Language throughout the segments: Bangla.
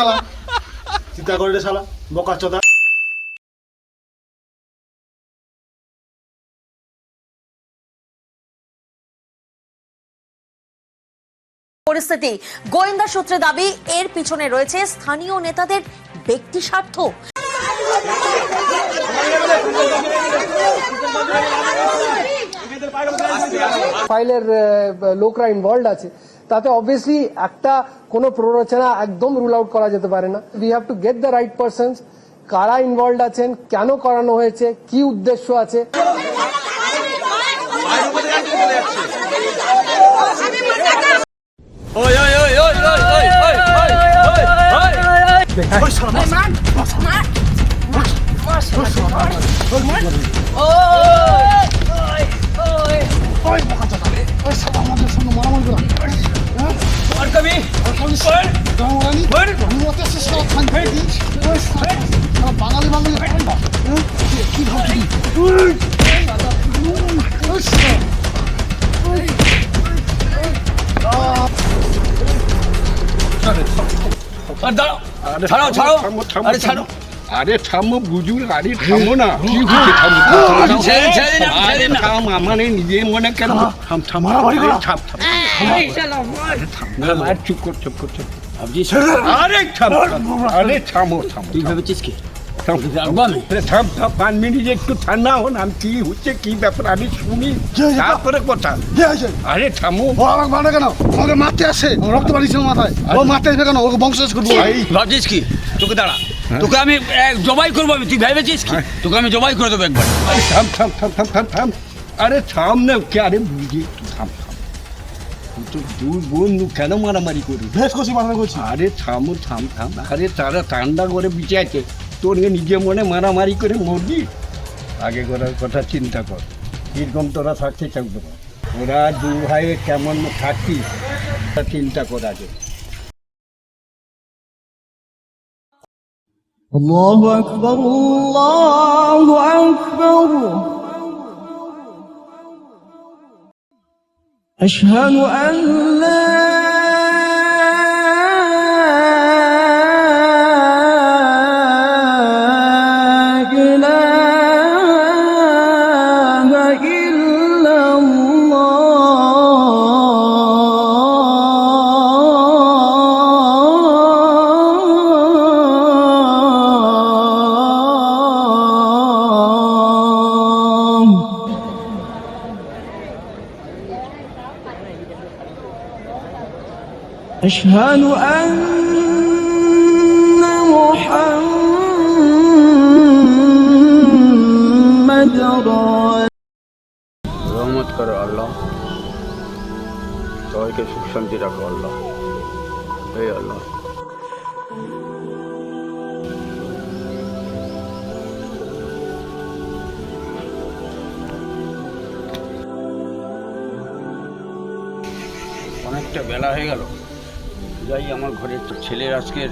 শালা। চিন্তা করে রে শালা বোকা চোদা। পরিস্থিতি। গোয়েন্দা সূত্রে দাবি এর পিছনে রয়েছে স্থানীয় নেতাদের ব্যক্তি স্বার্থ। ফাইলের লোকরা ইনভলভ আছে। তাতে অবভিয়াসলি একটা কোনো প্ররোচনা একদম রুল আউট করা যেতে পারে না we have to get the right person কারা ইনভলভ আছেন কেন করানো হয়েছে কি উদ্দেশ্য আছে বাঙালি বাঙালি কি ভাবছি? আরে থামো বুঝুর আরে থামো না। কি হচ্ছে আমার নিজে মনে কেন থাম থাম থাম। চুপ কর চুপ কর চুপ আরে থাম। আরে থামো থামো তুই ভেবেছিস কি? থাম থাম। থাম পাঁচ মিনিট একটু ঠান্ডা হন আমি কি হচ্ছে কি ব্যাপার আমি শুনি। তারপরে কথা। আরে থামো। ও আমাকে মারে কেন? আমাকে মারতে আসে। রক্ত বাড়িয়েছে মাথায়। ও মারতে আসবে কেন? ওকে বংশ করব। ভাই ভাবছিস কি? তোকে দাঁড়া। তোকে আমি জবাই করব আমি। তুই ভেবেছিস কি? তোকে আমি জবাই করে দেবো একবার। আরে থাম থাম থাম থাম থাম থাম। আরে থাম না কে? আরে বুঝি তো দূর বন্ধু কেন মারামারি করি বেশ করছি মারামারি করছি আরে থামো থাম থাম আরে তারা ঠান্ডা করে বিচে আছে তোর নিজে মনে মারামারি করে মরবি আগে করার কথা চিন্তা কর কিরকম তোরা থাকতে চাইতে পার ওরা দু ভাইয়ে কেমন থাকবি তা চিন্তা কর আগে الله أكبر الله أشهد أن لا أشهد أن محمد رسول রহমত করো আল্লাহ সবাইকে সুখ শান্তি রাখো আল্লাহ এই আল্লাহ অনেকটা বেলা হয়ে গেল যাই, আমার ঘরের ছেলের আজকের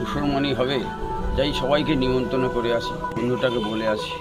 মুসলমানই হবে, যাই সবাইকে নিমন্ত্রণ করে আসি, বন্ধুটাকে বলে আসি।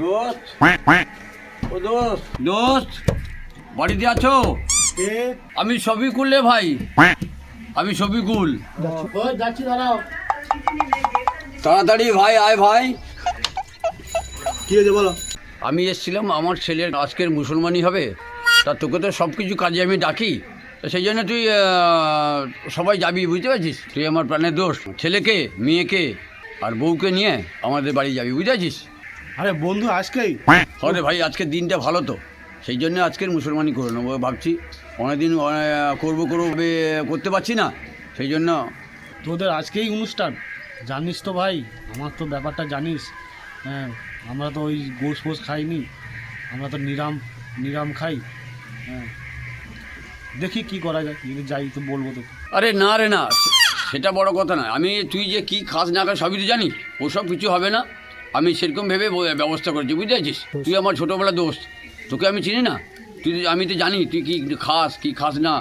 দোস্ত। ও দোস্ত। দোস্ত বাড়িতে আছো? আমি শফিকুল রে ভাই। আমি শফিকুল। যাচ্ছি দাঁড়াও। তাড়াতাড়ি ভাই আয় ভাই। কি হয়েছে বলো। আমি এসেছিলাম আমার ছেলের আজকের মুসলমানি হবে। তা তোকে তো সব কিছু কাজে আমি ডাকি। তো সেই জন্য তুই সবাই যাবি বুঝতে পারছিস? তুই আমার প্রাণের দোষ ছেলেকে মেয়েকে আর বউকে নিয়ে আমাদের বাড়ি যাবি বুঝতে পারছিস? আরে বন্ধু আজকেই। আরে ভাই আজকের দিনটা ভালো তো। সেই জন্য আজকের মুসলমানি করে নেব। ভাবছি অনেকদিন করব করব করতে পারছি না। সেই জন্য তোদের আজকেই অনুষ্ঠান। জানিস তো ভাই আমার তো ব্যাপারটা জানিস। হ্যাঁ আমরা তো ওই গোস ফোস খাইনি। আমরা তো নিরাম নিরাম খাই। হ্যাঁ দেখি কি করা যায়। যদি যাই তো বলব তো আরে না রে না সেটা বড় কথা না আমি তুই যে কি খাস না খাস সবই তো জানিস। ওসব কিছু হবে না। আমি সেরকম ভেবে ব্যবস্থা করেছি বুঝতে পারছিস তুই আমার ছোটোবেলা দোস্ত। তোকে আমি চিনি না? তুই তো- আমি তো জানি তুই কি খাস কি খাস না?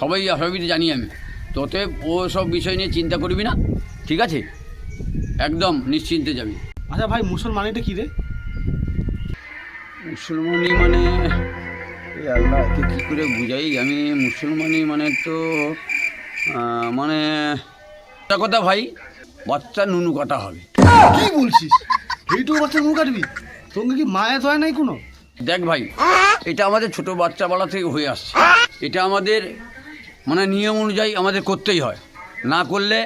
সবাই সবই তো জানি আমি। তোতে ও সব বিষয় নিয়ে চিন্তা করবি না ঠিক আছে? একদম নিশ্চিন্তে যাবি। আচ্ছা ভাই মুসলমানিটা কি রে? মুসলমানি মানে এই আল্লাহ একে কী করে বুঝাই? আমি মুসলমানি মানে তো মানে একটা কথা ভাই বাচ্চা নুনু কাটা হবে। কি বলছিস? এইটুকু বাচ্চা মুখ কাটবি? তোকে কি মায়া তো হয় নাই কোনো? দেখ ভাই এটা আমাদের ছোট বাচ্চাবেলা থেকে হয়ে আসছে। এটা আমাদের মানে নিয়ম অনুযায়ী আমাদের করতেই হয়। না করলে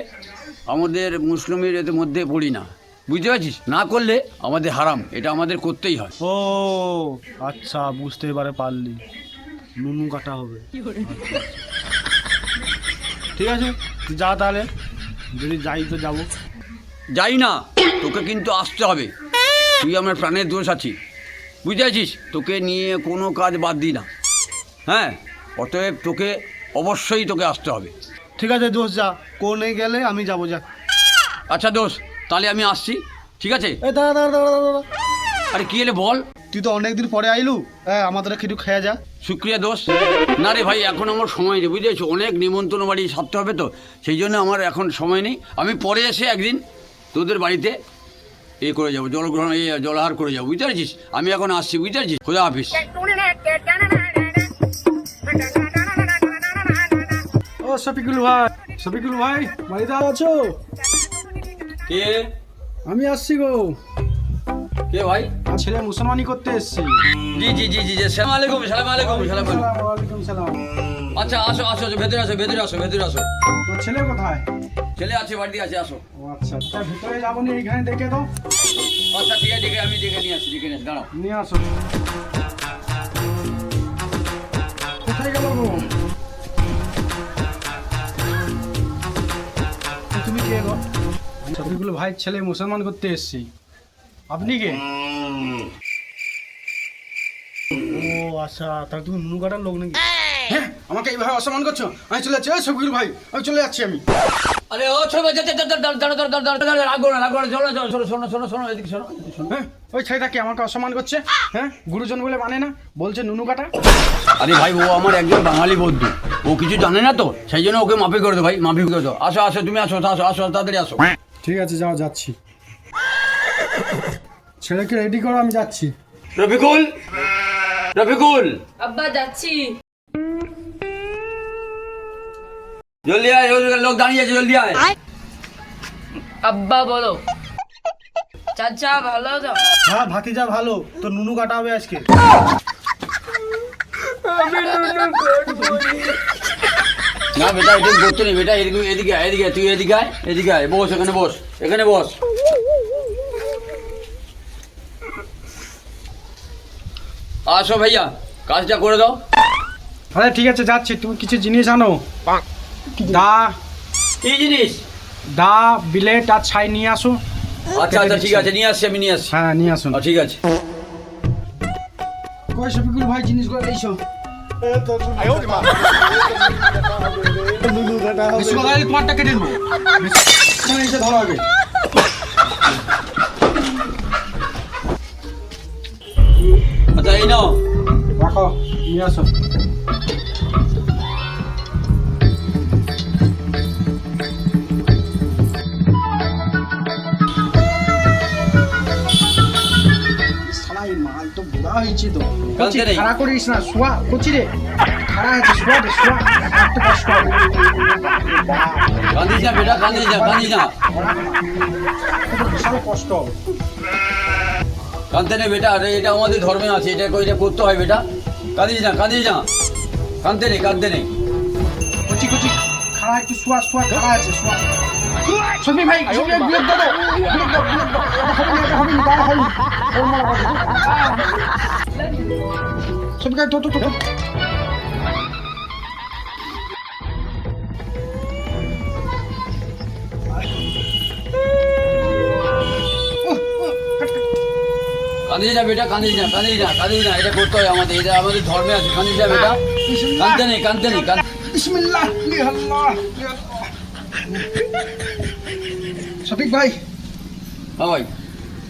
আমাদের মুসলিমের এদের মধ্যে পড়ি না। বুঝতে পারছিস? না করলে আমাদের হারাম। এটা আমাদের করতেই হয়। ও আচ্ছা বুঝতে এবারে পারলি। নুনু কাটা হবে। ঠিক আছে তুই যা তাহলে। যদি যাই তো যাব। যাই না। তোকে কিন্তু আসতে হবে। তুই আমার প্রাণের দোষ আছি। বুঝতে পারছিস তোকে নিয়ে কোনো কাজ বাদ দিই না। হ্যাঁ? অতএব তোকে অবশ্যই তোকে আসতে হবে। ঠিক আছে দোষ যা। কোনে গেলে আমি যাব যা। আচ্ছা দোষ তাহলে আমি আসছি। ঠিক আছে? এ দাঁড়া দাঁড়া দাঁড়া দাঁড়া, দাঁড়া। আরে কী এলে বল? তুই তো অনেকদিন পরে আইলু। হ্যাঁ আমাদের কিছু খেয়ে যা। শুক্রিয়া দোষ। না রে ভাই এখন আমার সময় নেই বুঝতে পারছ অনেক নিমন্ত্রণ বাড়ি সারতে হবে তো। সেই জন্য আমার এখন সময় নেই। আমি পরে এসে একদিন তোদের বাড়িতে এ করে যাব জলগ্রহণ এই জলহার করে যাব বুঝতে পারছিস? আমি এখন আসছি বুঝতে পারছিস? খোদা হাফিস ও শফিকুল ভাই শফিকুল ভাই বাড়িতে আছো? কে? আমি আসছি গো। কে ভাই? ছেলে মুসলমানি করতে এসছি। জি জি জি জি সালাম আলাইকুম সালাম আলাইকুম সালাম আলাইকুম। সালাম। আচ্ছা আসো আসো আসো ভেতরে আসো ভেতরে আসো ভেতরে আসো। তোর ছেলে কোথায়? ছেলে আছে বাড়িতে আছে আসো। ও আচ্ছা তা ভিতরে যাব নি এইখানে দেখে তো আচ্ছা ঠিক আছে আমি ডেকে নিয়ে আসছি ডেকে নিয়ে দাঁড়াও। নিয়ে আসো। কোথায় গেল গো? তুমি কে গো? শফিকুল ভাই ছেলে মুসলমান করতে এসছি। আপনি কে? ও আচ্ছা তাহলে তুমি নুনু কাটার লোক নাকি? হ্যাঁ আমাকে এইভাবে অসম্মান করছ আমি চলে যাচ্ছি ওই শফিকুল ভাই আমি চলে যাচ্ছি আমি আরে ও ছোট বাচ্চা দাঁড়া দাঁড়া দাঁড়া দাঁড়া দাঁড়া দাঁড়া দাঁড়া রাখো না রাখো না চলো চলো শোনো শোনো শোনো শোনো এদিকে শোনো হ্যাঁ ওই ছেলেটা কি আমাকে অসম্মান করছে হ্যাঁ গুরুজন বলে মানে না বলছে নুনু কাটা আরে ভাই ও আমার একজন বাঙালি বন্ধু ও কিছু জানে না তো সেই জন্য ওকে মাফি করে দো ভাই মাফি করে দাও আসো আসো তুমি আসো আসো আসো তাড়াতাড়ি আসো ঠিক আছে যাও যাচ্ছি ছেলেকে রেডি করো আমি যাচ্ছি রফিকুল রফিকুল আব্বা যাচ্ছি জলদি আয় লোক দাঁড়িয়ে আছে জলদি আয়। আব্বা বলো। চাচা ভালো তো? হ্যাঁ ভাতিজা ভালো। তো নুনু কাটা হবে আজকে না। বেটা এটা করতে নেই বেটা এদিকে এদিকে আয়, এদিকে তুই এদিকে আয় এদিকে আয় বস এখানে বস এখানে বস। আসো ভাইয়া কাজটা করে দাও। আরে ঠিক আছে যাচ্ছি। তুমি কিছু জিনিস আনো। দা কি জিনিস? দা বিলেট আর ছাই নিয়ে আসো। আচ্ছা আচ্ছা ঠিক আছে নিয়ে আসছি আমি নিয়ে আসছি। হ্যাঁ নিয়ে আসুন। ঠিক আছে। কই শফিকুল ভাই জিনিসগুলো এইসো তোমারটা কেটে নেব ধরো আগে। আচ্ছা এই নাও। রাখো নিয়ে আসো। হয়েছে তো নেই। খাড়া করিস না শোয়া কচি রে খাড়া আছে শোয়া রে শোয়া একটু কষ্ট হবে কান্দিস না বেটা কান্দিস না কান্দিস না বিশাল কষ্ট হবে নেই বেটা আরে এটা আমাদের ধর্মে আছে এটা এটা করতে হয় বেটা কাঁদিস না কাঁদিস না কাঁদতে নেই কাঁদতে নেই কচি কচি খাড়া একটু শোয়া শোয়া খাড়া আছে শোয়া সবি ভাই ভাই বিরোধ দাও বিরোধ দাও বিরোধ দাও হবে না হবে না তো তো কাঁদিস না বেটা কাঁদিস না কাঁদিস না কাঁদিস না। এটা করতে হয় আমাদের এটা আমাদের ধর্মে আছে। কাঁদিস না বেটা। কাঁদতে নেই কাঁদতে নেই বিসমিল্লাহ শফিক ভাই। হ্যাঁ ভাই।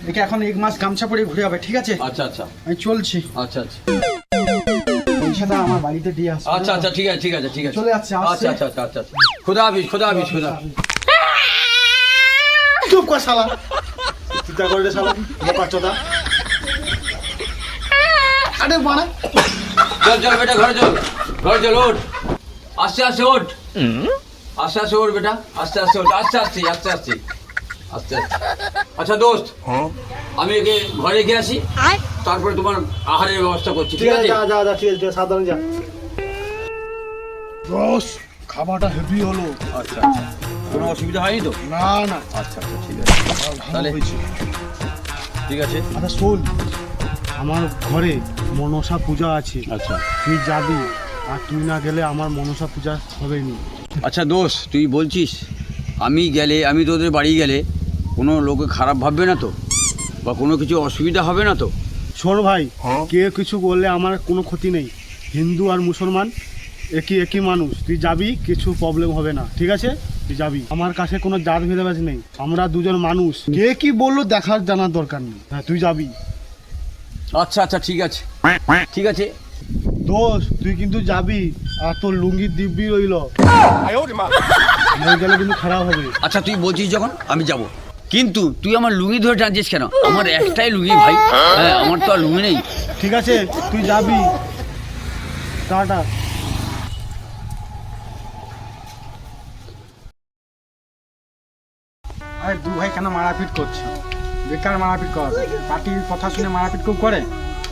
দেখে এখন এক মাস গামছা পরে ঘুরে হবে ঠিক আছে? আচ্ছা আচ্ছা। আমি চলছি। আচ্ছা আচ্ছা। পয়সাটা আমার বাড়িতে দিয়ে আসবে আচ্ছা আচ্ছা ঠিক আছে ঠিক আছে ঠিক আছে। চলে যাচ্ছে, আসছে। আচ্ছা আচ্ছা আচ্ছা আচ্ছা খুদা হাফিজ খুদা হাফিজ খুদা চুপ কর শালা। চিন্তা করে শালা। ব্যাপার চোদা আরে বাড়া চল চল বেটা ঘরে চল। ঘরে চল ওঠ। আস্তে আস্তে ওঠ। আস্তে আস্তে ওঠ বেটা। আস্তে আস্তে ওঠ। আস্তে আস্তে আস্তে আস্তে। আস্তে আস্তে আচ্ছা দোস্ত আমি একে ঘরে গিয়ে আসি তারপরে তোমার আহারের ব্যবস্থা করছি ঠিক আছে যা যা যা ঠিক আছে সাধারণ যা। রস খাবারটা হেভি হলো। আচ্ছা। আচ্ছা কোনো অসুবিধা হয়নি তো? না না। আচ্ছা আচ্ছা ঠিক আছে। তাহলে হয়েছে। ঠিক আছে। আচ্ছা শোন। আমার ঘরে মনসা পূজা আছে। আচ্ছা। তুই যাবি আর তুই না গেলে আমার মনসা পূজা হবে নি। আচ্ছা দোষ তুই বলছিস আমি গেলে আমি তোদের বাড়ি গেলে কোনো লোকে খারাপ ভাববে না তো? বা কোনো কিছু অসুবিধা হবে না তো? শোন ভাই কে কিছু বললে আমার কোনো ক্ষতি নেই। হিন্দু আর মুসলমান একই একই মানুষ। তুই যাবি কিছু প্রবলেম হবে না ঠিক আছে? তুই যাবি। আমার কাছে কোনো জাত ভেদাভেদ নেই। আমরা দুজন মানুষ। কে কি বলল দেখার জানার দরকার নেই। হ্যাঁ তুই যাবি। আচ্ছা আচ্ছা ঠিক আছে। ঠিক আছে। দোষ তুই কিন্তু যাবি। আর তোর লুঙ্গি দিব্যি রইল। গেলে কিন্তু খারাপ হবে। আচ্ছা তুই বলছিস যখন আমি যাব। কিন্তু তুই আমার লুঙ্গি ধরে টানছিস কেন? আমার একটাই লুঙ্গি ভাই। হ্যাঁ আমার তো আর লুঙ্গি নেই। ঠিক আছে তুই যাবি। টাটা। আরে দু ভাই কেন মারাপিট করছ? বেকার মারাপিট কর পার্টির কথা শুনে মারাপিট খুব করে?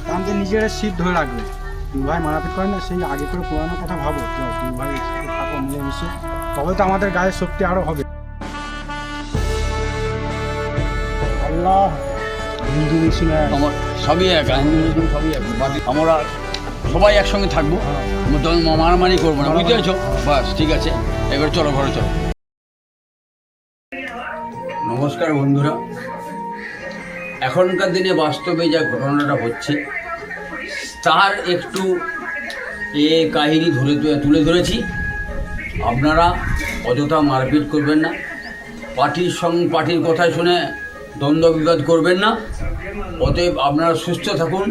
কারণ যে নিজের সিট ধরে রাখবে। দু ভাই মারাপিট করে না সেই আগে করে পুরানো কথা ভাবো। তো দু ভাই থাকো মিলেমিশে। তবে তো আমাদের গায়ের শক্তি আরও হবে। আল্লাহ, হিন্দু মুসলিম আমার সবই এক হিন্দু মুসলিম সবই এক। বাকি আমরা সবাই একসঙ্গে থাকব। মারামারি করব না, বুঝতে পেরেছ? বাস, ঠিক আছে। এবার চলো, ঘরে চলো। নমস্কার বন্ধুরা। এখনকার দিনে বাস্তবে যা ঘটনাটা হচ্ছে, তার একটু এ কাহিনী ধরে তুলে ধরেছি। আপনারা অযথা মারপিট করবেন না। পার্টির সঙ্গে পার্টির কথা শুনে দ্বন্দ্ব বিবাদ করবেন না। অতএব আপনারা সুস্থ থাকুন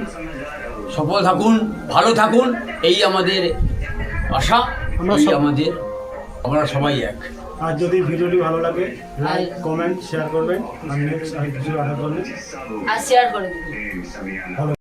সফল থাকুন ভালো থাকুন। এই আমাদের আশা এই আমাদের আমরা সবাই এক। আর যদি ভিডিওটি ভালো লাগে লাইক কমেন্ট শেয়ার করবেন। আর নেক্সট আর কিছু আশা করবেন আর শেয়ার করে দিবি